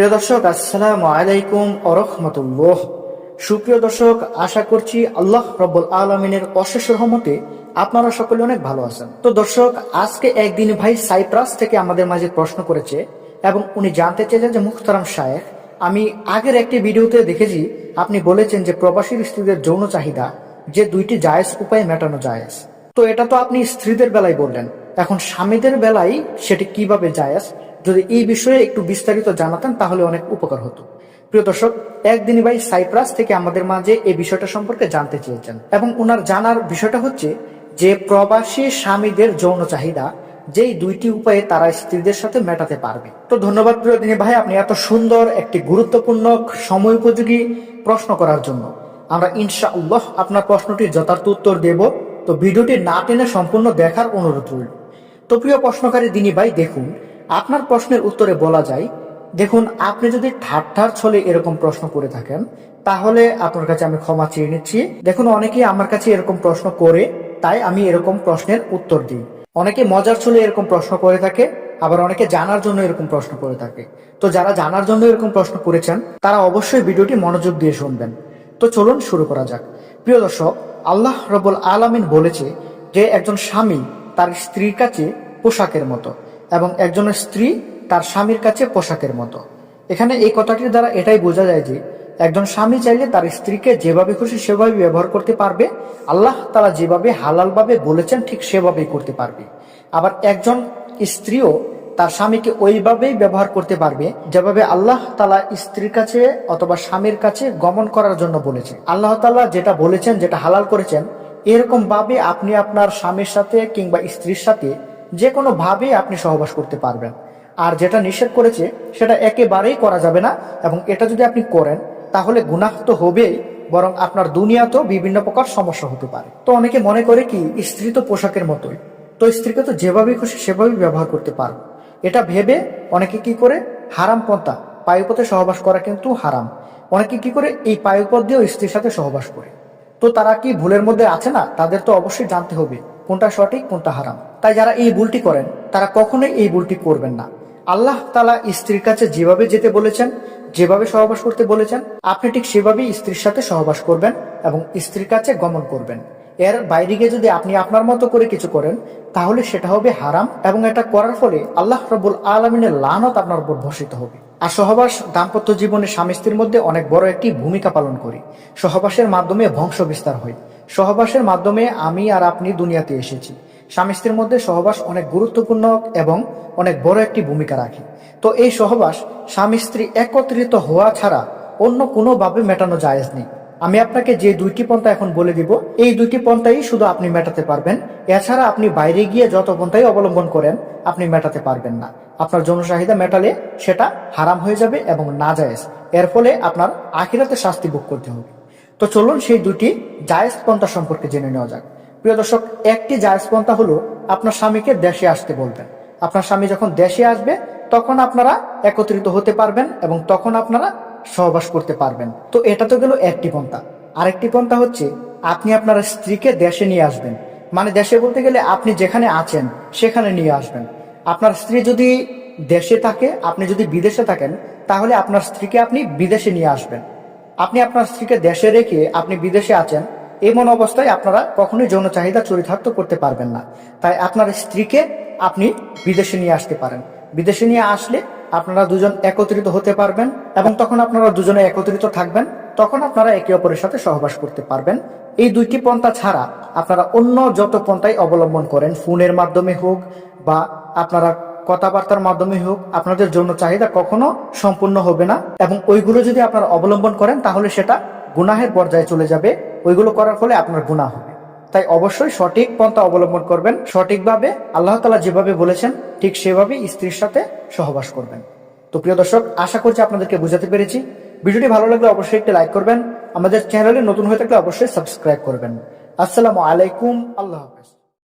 প্রিয় দর্শক, আসসালামু আলাইকুম আরহামতুল্লাহ সুপ্রিয় দর্শক, আশা করছি আল্লাহ রব্বুল আলমিনের অশেষ রহমতে আপনারা সকলে অনেক ভালো আছেন। তো দর্শক, আজকে একদিন ভাই সাইপ্রাস থেকে আমাদের মাঝে প্রশ্ন করেছে এবং উনি জানতে চেয়েছেন যে মুখতারাম শায়েখ, আমি আগের একটি ভিডিওতে দেখেছি, আপনি বলেছেন যে প্রবাসীর স্ত্রীদের যৌন চাহিদা যে দুইটি জায়েজ উপায়ে মেটানো জায়েজ। তো এটা তো আপনি স্ত্রীদের বেলায় বললেন। এখন স্বামীদের বেলায় সেটি কীভাবে জায়েজ? যদি এই বিষয়ে একটু বিস্তারিত জানাতেন, তাহলে অনেক উপকার হতো। প্রিয় দর্শক একদিনই ভাই সাইপ্রাস থেকে আমাদের মাঝে এই বিষয়টা সম্পর্কে জানতে চেয়েছেন এবং ওনার জানার বিষয়টা হচ্ছে যে, প্রবাসী স্বামীদের যৌন চাহিদা, যেই দুইটি উপায়ে তারা স্ত্রীদের সাথে মেটাতে পারবে। তো ধন্যবাদ প্রিয় দিনী ভাই, আপনি এত সুন্দর একটি গুরুত্বপূর্ণ সময় উপযোগী প্রশ্ন করার জন্য। আমরা ইনশাআল্লাহ আপনার প্রশ্নটির যথার্থ উত্তর দেব। তো ভিডিওটি না টেনে সম্পূর্ণ দেখার অনুরোধ রইল। তো প্রিয় প্রশ্নকারী দিনী ভাই, দেখুন আপনার প্রশ্নের উত্তরে বলা যায়, দেখুন, আপনি যদি ঠাট্টার ছলে এরকম প্রশ্ন করে থাকেন, তাহলে আপনার কাছে আমি ক্ষমা চেয়ে নিচ্ছি। দেখুন, অনেকেই আমার কাছে এরকম প্রশ্ন করে, তাই আমি এরকম প্রশ্নের উত্তর দিই। অনেকে মজার ছলে এরকম প্রশ্ন করে থাকে, আবার অনেকে জানার জন্য এরকম প্রশ্ন করে থাকে। তো যারা জানার জন্য এরকম প্রশ্ন করেছেন, তারা অবশ্যই ভিডিওটি মনোযোগ দিয়ে শুনবেন। তো চলুন শুরু করা যাক। প্রিয় দর্শক, আল্লাহ রবুল আলামিন বলেছে যে, একজন স্বামী তার স্ত্রীর কাছে পোশাকের মতো। এবং একজনের স্ত্রী তার স্বামীর কাছে পোশাকের মতো। এখানে এই কথাটির দ্বারা এটাই বোঝা যায় যে একজন স্বামী চাইলে তার স্ত্রীকে যেভাবে খুশি সেভাবে ব্যবহার করতে পারবে, আল্লাহ তারা যেভাবে হালালভাবে বলেছেন ঠিক সেভাবেই করতে পারবে। আবার একজন স্ত্রীও তার স্বামীকে ওইভাবেই ব্যবহার করতে পারবে যেভাবে আল্লাহ তালা স্ত্রীর কাছে অথবা স্বামীর কাছে গমন করার জন্য বলেছে। আল্লাহ তালা যেটা বলেছেন, যেটা হালাল করেছেন এরকম ভাবে আপনি আপনার স্বামীর সাথে কিংবা স্ত্রীর সাথে যে কোনো ভাবে আপনি সহবাস করতে পারবেন। আর যেটা নিষেধ করেছে, সেটা একেবারেই করা যাবে না এবং এটা যদি আপনি করেন, তাহলে গুনাহ তো হবেই, বরং আপনার দুনিয়াতেও বিভিন্ন প্রকার সমস্যা হতে পারে। তো অনেকে মনে করে কি, স্ত্রী তো পোশাকের মতোই। তো স্ত্রীকে তো যেভাবে খুশি সেভাবেই ব্যবহার করতে পারব। এটা ভেবে অনেকে কি করে? হারাম পন্থা। পায়ুপথে সহবাস করা কিন্তু হারাম। অনেকে কি করে? এই পায়ুপথ দিয়েও স্ত্রীর সাথে সহবাস করে। তো তারা কি ভুলের মধ্যে আছে না? তাদের তো অবশ্যই জানতে হবে, কোনটা সঠিক, কোনটা হারাম। তাই যারা এই ভুলটি করেন, তারা কখনোই এই ভুলটি করবেন না। আল্লাহ তালা স্ত্রীর কাছে যেভাবে যেতে বলেছেন, যেভাবে সহবাস করতে বলেছেন, আপনি ঠিক সেভাবেই স্ত্রীর সাথে সহবাস করবেন এবং স্ত্রীর কাছে গমন করবেন। এর বাইরে গিয়ে যদি আপনি আপনার মতো করে কিছু করেন, তাহলে সেটা হবে হারাম এবং এটা করার ফলে আল্লাহ রবুল আলমিনের লানত আপনার উপর ভূষিত হবে। আর সহবাস দাম্পত্য জীবনে স্বামী স্ত্রীর মধ্যে অনেক বড় একটি ভূমিকা পালন করে। সহবাসের মাধ্যমে বংশ বিস্তার হয়। সহবাসের মাধ্যমে আমি আর আপনি দুনিয়াতে এসেছি। স্বামী স্ত্রীর মধ্যে সহবাস অনেক গুরুত্বপূর্ণ এবং অনেক বড় একটি ভূমিকা রাখে। তো এই সহবাস স্বামী স্ত্রী একত্রিত হওয়া ছাড়া অন্য কোনোভাবে মেটানো জায়েজ নেই। আমি আপনাকে যে দুইটি পন্থা এখন বলে দিব, এই দুইটি পন্থাই শুধু আপনি মেটাতে পারবেন। এছাড়া আপনি বাইরে গিয়ে যত পন্থাই অবলম্বন করেন, আপনি মেটাতে পারবেন না। আপনার যৌন চাহিদা মেটালে সেটা হারাম হয়ে যাবে এবং না জায়েজ এর ফলে আপনার আখিরাতে শাস্তি ভোগ করতে হবে। তো চলুন সেই দুটি জায়েজ পন্থা সম্পর্কে জেনে নেওয়া যাক। প্রিয় দর্শক, একটি জায়েজ পন্থা হলো আপনার স্বামীকে দেশে আসতে বলবেন। আপনার স্বামী যখন দেশে আসবে, তখন আপনারা একত্রিত হতে পারবেন এবং তখন আপনারা সহবাস করতে পারবেন। তো এটা তো গেল একটি পন্থা। আরেকটি পন্থা হচ্ছে, আপনি আপনার স্ত্রীকে দেশে নিয়ে আসবেন। মানে দেশে বলতে গেলে আপনি যেখানে আছেন, সেখানে নিয়ে আসবেন। আপনার স্ত্রী যদি দেশে থাকে, আপনি যদি বিদেশে থাকেন, তাহলে আপনার স্ত্রীকে আপনি বিদেশে নিয়ে আসবেন। আপনি আপনার স্ত্রীকে দেশে রেখে আপনি বিদেশে আছেন এমন অবস্থায় আপনারা কখনোই যৌন চাহিদা চরিতার্থ করতে পারবেন না। তাই আপনার স্ত্রীকে আপনি বিদেশে নিয়ে আসতে পারেন। বিদেশে নিয়ে আসলে আপনারা দুজন একত্রিত হতে পারবেন এবং তখন আপনারা দুজনে একত্রিত থাকবেন, তখন আপনারা একে অপরের সাথে সহবাস করতে পারবেন। এই দুইটি পন্থা ছাড়া আপনারা অন্য যত পন্থাই অবলম্বন করেন, ফোনের মাধ্যমে হোক বা আপনারা কথাবার্তার মাধ্যমে হোক, আপনাদের যৌন চাহিদা কখনো সম্পূর্ণ হবে না এবং ওইগুলো যদি আপনারা অবলম্বন করেন, তাহলে সেটা গুনাহের পর্যায়ে চলে যাবে, ওইগুলো করার ফলে আপনার গুণা হবে। তাই অবশ্যই সঠিক পন্থা অবলম্বন করবেন, সঠিকভাবে আল্লাহ তালা যেভাবে বলেছেন, ঠিক সেভাবে স্ত্রীর সাথে সহবাস করবেন। তো প্রিয় দর্শক, আশা করছি আপনাদেরকে বুঝাতে পেরেছি। ভিডিওটি ভালো লাগলে অবশ্যই একটি লাইক করবেন। আমাদের চ্যানেলে নতুন হয়ে থাকলে অবশ্যই সাবস্ক্রাইব করবেন। আসসালামু আলাইকুম, আল্লাহ হাফেজ।